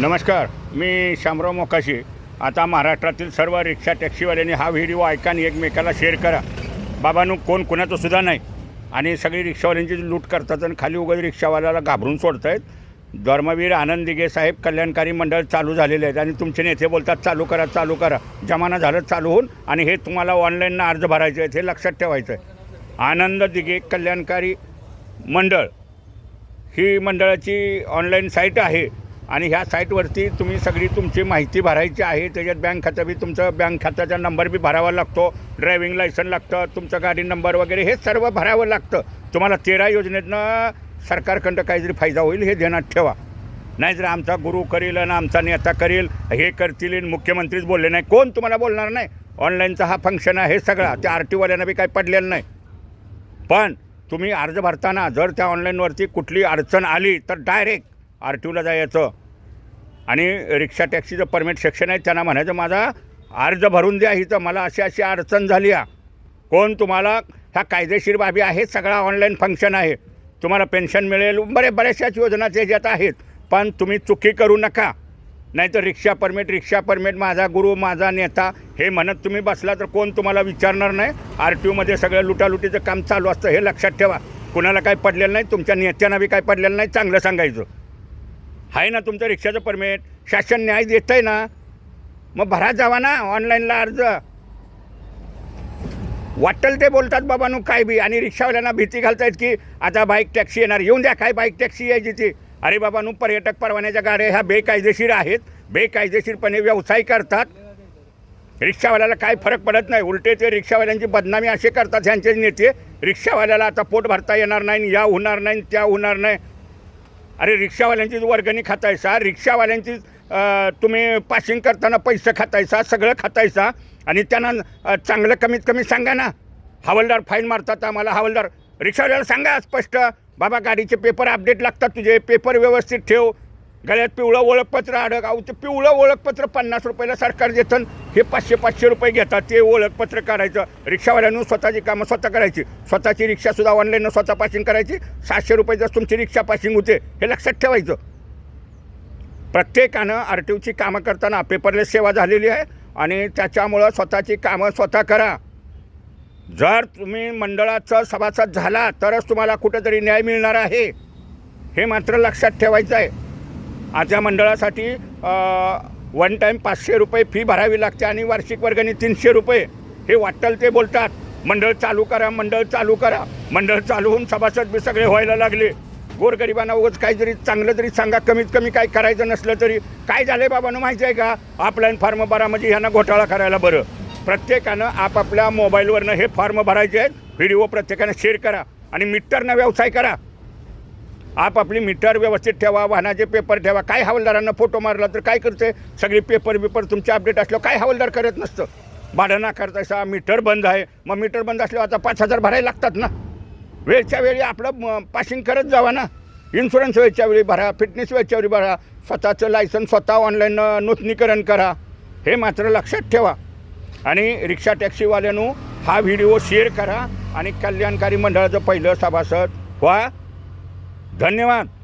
नमस्कार मी शामराव मोकाशी. आता महाराष्ट्रातील सर्व रिक्षा टॅक्सीवाल्यांनी हा व्हिडिओ ऐका आणि एकमेकाला शेअर करा. बाबांनो कोण कोणाचं सुद्धा नाही. आणि सगळी रिक्षावाल्यांची लूट करतात आणि खाली उगाच रिक्षावाल्याला घाबरून सोडत आहेत धर्मवीर आनंद दिघे साहेब कल्याणकारी मंडळ चालू झालेले आहेत आणि तुमचे नेते बोलतात चालू करा चालू करा. जमाना झालं चालू होऊन आणि हे तुम्हाला ऑनलाईन अर्ज भरायचे आहेत हे लक्षात ठेवायचं आहे. आनंद दिघे कल्याणकारी मंडळ. ही मंडळाची ऑनलाईन साईट आहे. आणि ह्या साईटवरती तुम्ही सगळी तुमची माहिती भरायची आहे. त्याच्यात बँक खातं बी तुमचं बँक खात्याचा नंबर बी भरावा लागतो. ड्रायव्हिंग लायसन लागतं तुमचं गाडी नंबर वगैरे हे सर्व भरावं लागतं. तुम्हाला तेरा योजनेतनं सरकारकडं काहीतरी फायदा होईल हे ध्यानात ठेवा. नाही जर आमचा गुरु करील आणि आमचा नेता करील हे करतील मुख्यमंत्रीच बोलले नाही. कोण तुम्हाला बोलणार नाही? ऑनलाईनचा हा फंक्शन आहे हे सगळा. त्या आर टीवाल्यांना बी काही पडलेलं नाही. पण तुम्ही अर्ज भरताना जर त्या ऑनलाईनवरती कुठली अडचण आली तर डायरेक्ट आर टी ओला जायचं. आणि रिक्षा टॅक्सीचं परमिट सेक्शन आहे त्यांना म्हणायचं माझा अर्ज भरून द्या इथं मला अशी अशी अडचण झाली आहे. कोण तुम्हाला ह्या कायदेशीर बाबी आहेत सगळा ऑनलाईन फंक्शन आहे. तुम्हाला पेन्शन मिळेल बरे बऱ्याचशाच योजना त्याच्यात आहेत. पण तुम्ही चुकी करू नका. नाहीतर रिक्षा परमिट रिक्षा परमिट माझा गुरु माझा नेता हे म्हणत तुम्ही बसला तर कोण तुम्हाला विचारणार नाही? आर टी ओमध्ये सगळं लुटालुटीचं काम चालू असतं हे लक्षात ठेवा. कुणाला काही पडलेलं नाही तुमच्या नेत्यांना बी काही पडलेलं नाही चांगलं सांगायचं. आहे ना तुमचं रिक्षाचं परमिट? शासन न्याय देत आहे ना? मग भरा जावा ना ऑनलाईनला अर्ज. वाटल ते बोलतात बाबानू काय बी? आणि रिक्षावाल्यांना भीती घालतायत की आता बाईक टॅक्सी येणार येऊन द्या काय बाईक टॅक्सी यायची ती. अरे बाबानू पर्यटक परवान्याच्या गाड्या ह्या बेकायदेशीर आहेत बेकायदेशीरपणे व्यवसाय करतात. रिक्षावाल्याला काय फरक पडत नाही. उलटे ते रिक्षावाल्यांची बदनामी असे करतात ह्यांचे नेते रिक्षावाल्याला आता पोट भरता येणार नाही या होणार नाही त्या होणार नाही. अरे रिक्षावाल्यांची वर्गणी खातायसा रिक्षावाल्यांची तुम्ही पासिंग करताना पैसे खातायसा सगळं खातायसा. आणि त्यांना चांगलं कमीत कमी सांगा ना. हवालदार फाईन मारतात आम्हाला हवालदार. रिक्षावाल्याला सांगा स्पष्ट. बाबा गाडीचे पेपर अपडेट लागतात तुझे. पेपर व्यवस्थित ठेव. गळ्यात पिवळं ओळखपत्र अडक अहो ते पिवळं ओळखपत्र पन्नास रुपयाला सरकार देतं हे पाचशे पाचशे रुपये घेतात. ते ओळखपत्र काढायचं. रिक्षावाल्यांनी स्वतःची कामं स्वतः करायची. स्वतःची रिक्षासुद्धा ऑनलाईन स्वतः पासिंग करायची. सातशे रुपये जर तुमची रिक्षा पासिंग होते हे लक्षात ठेवायचं. प्रत्येकानं आर टी ओची कामं करताना पेपरलेस सेवा झालेली आहे आणि त्याच्यामुळं स्वतःची कामं स्वतः करा. जर तुम्ही मंडळाचं सभासद झाला तरच तुम्हाला कुठेतरी न्याय मिळणार आहे. हे मात्र लक्षात ठेवायचं आहे. आजच्या मंडळासाठी वन टाईम पाचशे रुपये फी भरावी लागते आणि वार्षिक वर्गणी तीनशे रुपये हे वाटल ते बोलतात. मंडळ चालू करा मंडळ चालू करा. मंडळ चालू होऊन सभासद बी सगळे व्हायला लागले. गोरगरिबांना उगाच काहीतरी चांगलं तरी सांगा कमीत कमी काय करायचं नसलं तरी. काय झालं बाबांनो माहिती आहे का? ऑफलाईन फॉर्म भरा म्हणजे ह्यांना घोटाळा करायला बरं. प्रत्येकानं आपापल्या मोबाईलवरनं हे फॉर्म भरायचे आहेत. व्हिडिओ प्रत्येकानं शेअर करा. आणि मीटरनं व्यवसाय करा. आपापली मीटर व्यवस्थित ठेवा वाहनाचे पेपर ठेवा. काय हवालदारांना फोटो मारला तर काय करते? सगळे पेपर बिपर तुमचे अपडेट असल्यावर काय हवालदार करत नसतं? भाडं नाकारतायसा मीटर बंद आहे. मग मीटर बंद असल्यावर आता पाच हजार भरायला लागतात ना? वेळच्या वेळी आपलं पासिंग करत जावा ना? इन्शुरन्स वेळच्या वेळी भरा फिटनेस वेळच्या वेळी भरा. स्वतःचं लायसन स्वतः ऑनलाईन नूतनीकरण करा. हे मात्र लक्षात ठेवा. आणि रिक्षा टॅक्सीवाल्यानं हा व्हिडिओ शेअर करा. आणि कल्याणकारी मंडळाचं पहिलं सभासद व्हा. धन्यवाद.